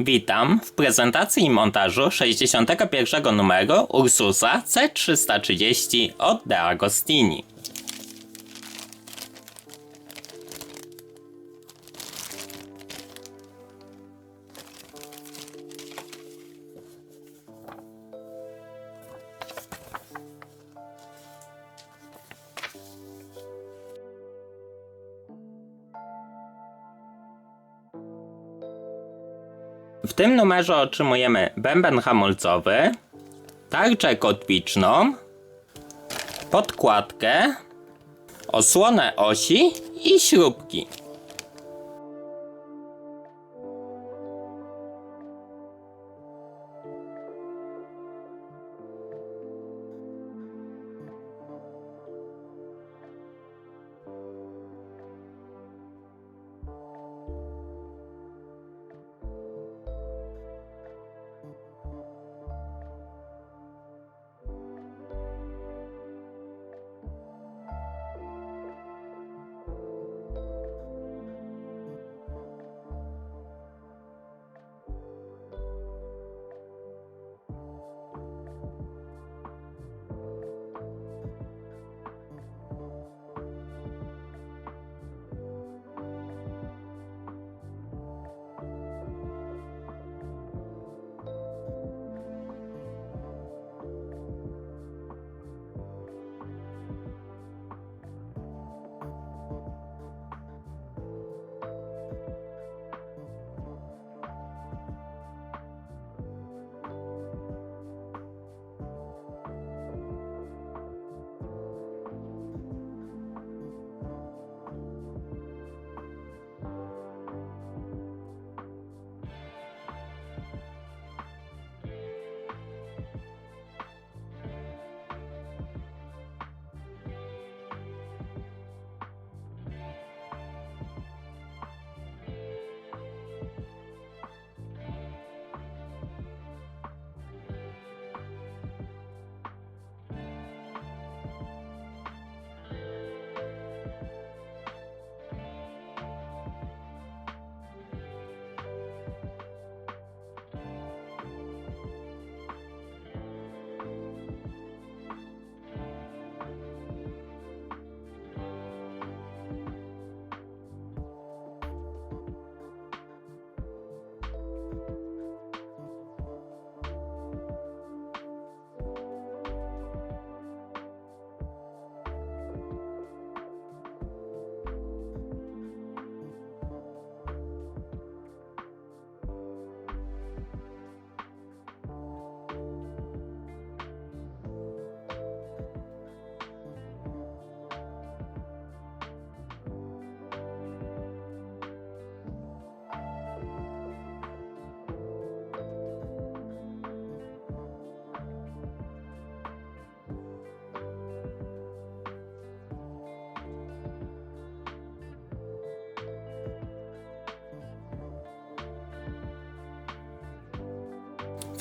Witam w prezentacji i montażu 61 numeru Ursusa C330 od De Agostini. W tym numerze otrzymujemy bęben hamulcowy, tarczę kotwiczną, podkładkę, osłonę osi i śrubki.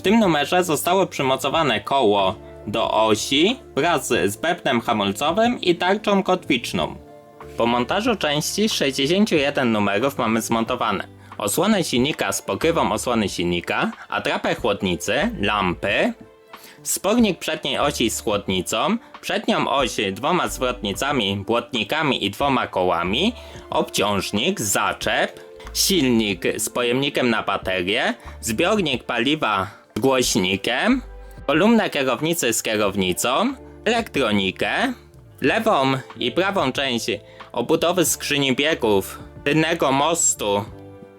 Tym numerze zostało przymocowane koło do osi wraz z bębnem hamulcowym i tarczą kotwiczną. Po montażu części z 61 numerów mamy zmontowane osłonę silnika z pokrywą osłony silnika, atrapę chłodnicy, lampy, spornik przedniej osi z chłodnicą, przednią oś dwoma zwrotnicami, błotnikami i dwoma kołami, obciążnik, zaczep, silnik z pojemnikiem na baterię, zbiornik paliwa głośnikiem, kolumnę kierownicy z kierownicą, elektronikę, lewą i prawą część obudowy skrzyni biegów tylnego mostu,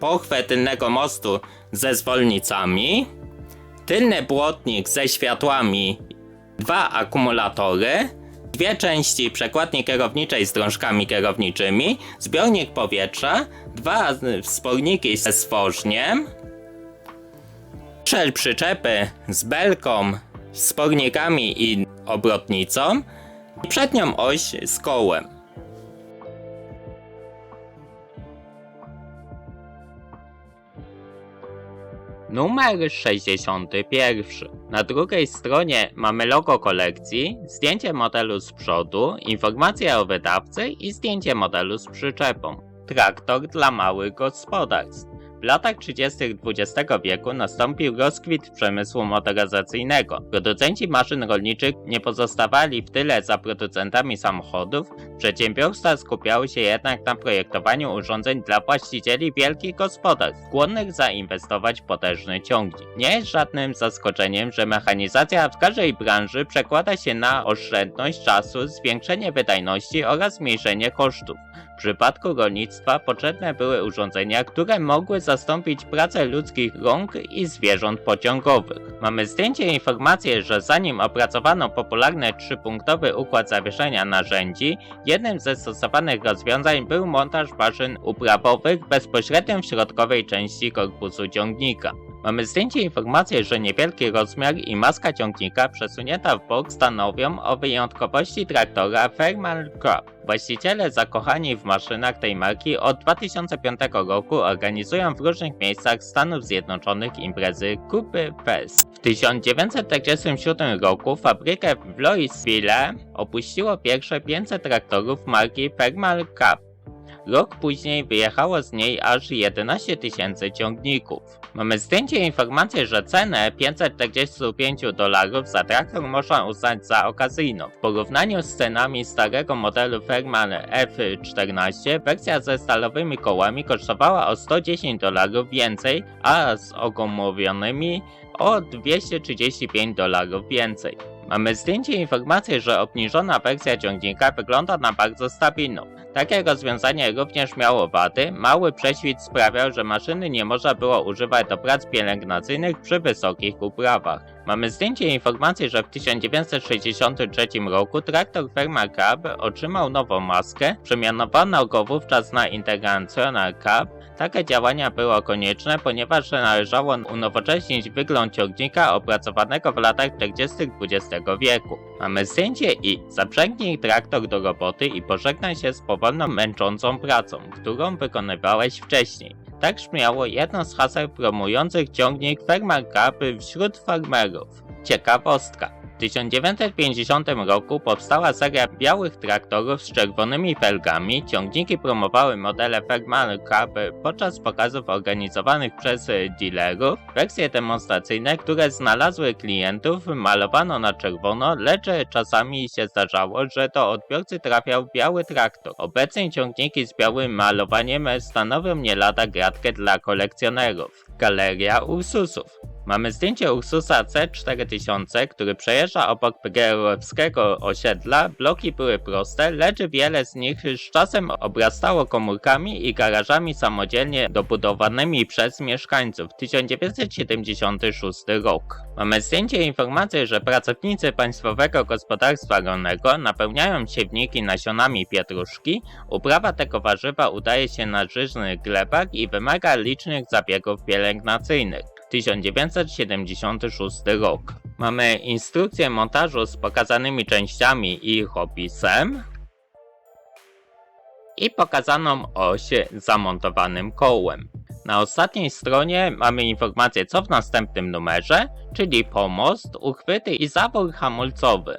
pochwę tylnego mostu ze zwolnicami, tylny błotnik ze światłami, dwa akumulatory, dwie części przekładni kierowniczej z drążkami kierowniczymi, zbiornik powietrza, dwa wsporniki ze stworzniem, szel przyczepy z belką, spornikami i obrotnicą i przednią oś z kołem. Numer 61. Na drugiej stronie mamy logo kolekcji, zdjęcie modelu z przodu, informacja o wydawcy i zdjęcie modelu z przyczepą. Traktor dla małych gospodarstw. W latach 30. XX wieku nastąpił rozkwit przemysłu motoryzacyjnego. Producenci maszyn rolniczych nie pozostawali w tyle za producentami samochodów, przedsiębiorstwa skupiały się jednak na projektowaniu urządzeń dla właścicieli wielkich gospodarstw, skłonnych zainwestować w potężny ciągnik. Nie jest żadnym zaskoczeniem, że mechanizacja w każdej branży przekłada się na oszczędność czasu, zwiększenie wydajności oraz zmniejszenie kosztów. W przypadku rolnictwa potrzebne były urządzenia, które mogły zastąpić pracę ludzkich rąk i zwierząt pociągowych. Mamy zdjęcie informację, że zanim opracowano popularny trzypunktowy układ zawieszenia narzędzi, jednym ze stosowanych rozwiązań był montaż maszyn uprawowych bezpośrednio w środkowej części korpusu ciągnika. Mamy zdjęcie i informację, że niewielki rozmiar i maska ciągnika przesunięta w bok stanowią o wyjątkowości traktora Thermal Crab. Właściciele zakochani w maszynach tej marki od 2005 roku organizują w różnych miejscach Stanów Zjednoczonych imprezy Kupy Fest. W 1947 roku fabrykę w Louisville opuściło pierwsze 500 traktorów marki Thermal Crab. Rok później wyjechało z niej aż 11 tysięcy ciągników. Mamy zdjęcie i informację, że cenę 545 dolarów za traktor można uznać za okazyjną. W porównaniu z cenami starego modelu Ferman F14 wersja ze stalowymi kołami kosztowała o 110 dolarów więcej, a z ogumowionymi o 235 dolarów więcej. Mamy zdjęcie i informację, że obniżona wersja ciągnika wygląda na bardzo stabilną. Takie rozwiązanie również miało wady. Mały prześwit sprawiał, że maszyny nie można było używać do prac pielęgnacyjnych przy wysokich uprawach. Mamy zdjęcie i informację, że w 1963 roku traktor Ferma Cab otrzymał nową maskę, przemianowano go wówczas na International Cab. Takie działania było konieczne, ponieważ należało unowocześnić wygląd ciągnika opracowanego w latach 40. XX wieku. Mamy zdjęcie i zaprzęgnij traktor do roboty i pożegnaj się z powolną męczącą pracą, którą wykonywałeś wcześniej. Tak brzmiało jedno z haseł promujących ciągnik Fermar Cup wśród farmerów. Ciekawostka. W 1950 roku powstała seria białych traktorów z czerwonymi felgami. Ciągniki promowały modele Ferman Cup podczas pokazów organizowanych przez dealerów. Wersje demonstracyjne, które znalazły klientów, malowano na czerwono, lecz czasami się zdarzało, że do odbiorcy trafiał biały traktor. Obecnie ciągniki z białym malowaniem stanowią nie lada gratkę dla kolekcjonerów. Galeria Ursusów. Mamy zdjęcie Ursusa C4000, który przejeżdża obok PGR-owskiego osiedla. Bloki były proste, lecz wiele z nich z czasem obrastało komórkami i garażami samodzielnie dobudowanymi przez mieszkańców. 1976 rok. Mamy zdjęcie i informację, że pracownicy Państwowego Gospodarstwa Rolnego napełniają siewniki nasionami pietruszki. Uprawa tego warzywa udaje się na żyznych glebach i wymaga licznych zabiegów pielęgnacyjnych. 1976 rok. Mamy instrukcję montażu z pokazanymi częściami i ich opisem i pokazaną oś zamontowanym kołem. Na ostatniej stronie mamy informację co w następnym numerze, czyli pomost, uchwyty i zawór hamulcowy.